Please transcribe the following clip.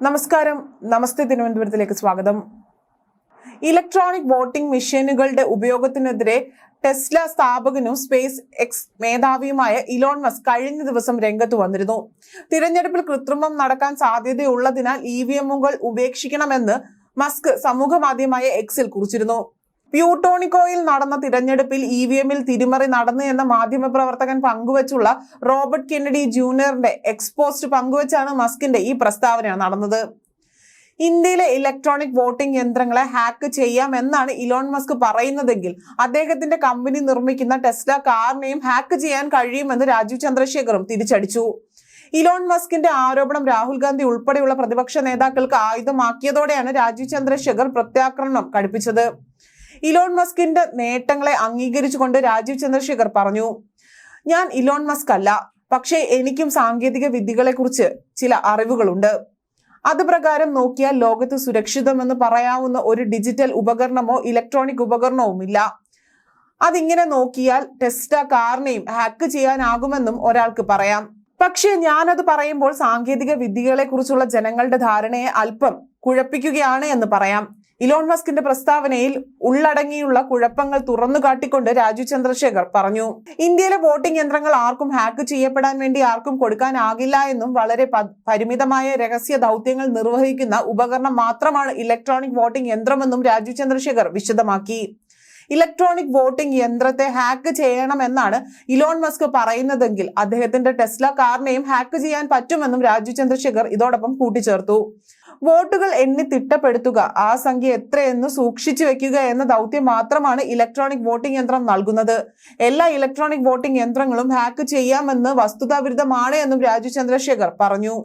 നമസ്കാരം. നമസ്തേ തിരുവനന്തപുരത്തിലേക്ക് സ്വാഗതം. Electronic voting മെഷീനുകളുടെ ഉപയോഗത്തിനെതിരെ ടെസ്ല സ്ഥാപകനും സ്പേസ് എക്സ് മേധാവിയുമായ ഇലോൺ മസ്ക് കഴിഞ്ഞ ദിവസം രംഗത്ത് വന്നിരുന്നു. തിരഞ്ഞെടുപ്പിൽ കൃത്രിമം നടക്കാൻ സാധ്യതയുള്ളതിനാൽ ഇ വി എമ്മുകൾ ഉപേക്ഷിക്കണമെന്ന് മസ്ക് സമൂഹ മാധ്യമമായ എക്സിൽ കുറിച്ചിരുന്നു. പ്യൂട്ടോണിക്കോയിൽ നടന്ന തിരഞ്ഞെടുപ്പിൽ ഇ വി എമ്മിൽ തിരിമറി നടന്നു എന്ന മാധ്യമപ്രവർത്തകൻ പങ്കുവച്ചുള്ള റോബർട്ട് കെന്നഡി ജൂനിയറിന്റെ എക്സ്പോസ്റ്റ് പങ്കുവച്ചാണ് മസ്കിന്റെ ഈ പ്രസ്താവന നടന്നത്. ഇന്ത്യയിലെ ഇലക്ട്രോണിക് വോട്ടിംഗ് യന്ത്രങ്ങളെ ഹാക്ക് ചെയ്യാം എന്നാണ് ഇലോൺ മസ്ക് പറയുന്നതെങ്കിൽ അദ്ദേഹത്തിന്റെ കമ്പനി നിർമ്മിക്കുന്ന ടെസ്ല കാറിനെയും ഹാക്ക് ചെയ്യാൻ കഴിയുമെന്ന് രാജീവ് ചന്ദ്രശേഖറും തിരിച്ചടിച്ചു. ഇലോൺ മസ്കിന്റെ ആരോപണം രാഹുൽ ഗാന്ധി ഉൾപ്പെടെയുള്ള പ്രതിപക്ഷ നേതാക്കൾക്ക് ആയുധമാക്കിയതോടെയാണ് രാജീവ് ചന്ദ്രശേഖർ പ്രത്യാക്രമണം കടുപ്പിച്ചത്. ഇലോൺ മസ്കിന്റെ നേട്ടങ്ങളെ അംഗീകരിച്ചുകൊണ്ട് രാജീവ് ചന്ദ്രശേഖർ പറഞ്ഞു ഞാൻ ഇലോൺ മസ്ക് അല്ല പക്ഷേ എനിക്കും സാങ്കേതിക വിദ്യകളെ കുറിച്ച് ചില അറിവുകളുണ്ട്. അത് പ്രകാരം നോക്കിയാൽ ലോകത്ത് സുരക്ഷിതമെന്ന് പറയാവുന്ന ഒരു ഡിജിറ്റൽ ഉപകരണമോ ഇലക്ട്രോണിക് ഉപകരണവുമില്ല. അതിങ്ങനെ നോക്കിയാൽ ടെസ്റ്റ കാറിനെയും ഹാക്ക് ചെയ്യാനാകുമെന്നും ഒരാൾക്ക് പറയാം. പക്ഷേ ഞാനത് പറയുമ്പോൾ സാങ്കേതിക വിദ്യകളെക്കുറിച്ചുള്ള ജനങ്ങളുടെ ധാരണയെ അല്പം കുഴപ്പിക്കുകയാണ് എന്ന് പറയാം. ഇലോൺ മസ്കിന്റെ പ്രസ്താവനയിൽ ഉള്ളടങ്ങിയുള്ള കുഴപ്പങ്ങൾ തുറന്നു കാട്ടിക്കൊണ്ട് രാജു ചന്ദ്രശേഖർ പറഞ്ഞു ഇന്ത്യയിലെ വോട്ടിംഗ് യന്ത്രങ്ങൾ ആർക്കും ഹാക്ക് ചെയ്യപ്പെടാൻ വേണ്ടി ആർക്കും കൊടുക്കാനാകില്ല എന്നും വളരെ പരിമിതമായ രഹസ്യ ദൗത്യങ്ങൾ നിർവഹിക്കുന്ന ഉപകരണം മാത്രമാണ് ഇലക്ട്രോണിക് വോട്ടിംഗ് യന്ത്രമെന്നും രാജു ചന്ദ്രശേഖർ വിശദമാക്കി. ഇലക്ട്രോണിക് വോട്ടിംഗ് യന്ത്രത്തെ ഹാക്ക് ചെയ്യണമെന്നാണ് ഇലോൺ മസ്ക് പറയുന്നതെങ്കിൽ അദ്ദേഹത്തിന്റെ ടെസ്ല കാറിനെയും ഹാക്ക് ചെയ്യാൻ പറ്റുമെന്നും രാജു ചന്ദ്രശേഖർ ഇതോടൊപ്പം കൂട്ടിച്ചേർത്തു. വോട്ടുകൾ എണ്ണി തിട്ടപ്പെടുത്തുക ആ സംഖ്യ എത്രയെന്ന് സൂക്ഷിച്ചു വെക്കുക എന്ന ദൗത്യം മാത്രമാണ് ഇലക്ട്രോണിക് വോട്ടിംഗ് യന്ത്രം നൽകുന്നത്. എല്ലാ ഇലക്ട്രോണിക് വോട്ടിംഗ് യന്ത്രങ്ങളും ഹാക്ക് ചെയ്യാമെന്ന് വസ്തുതാവിരുദ്ധമാണ് എന്നും രാജു ചന്ദ്രശേഖർ പറഞ്ഞു.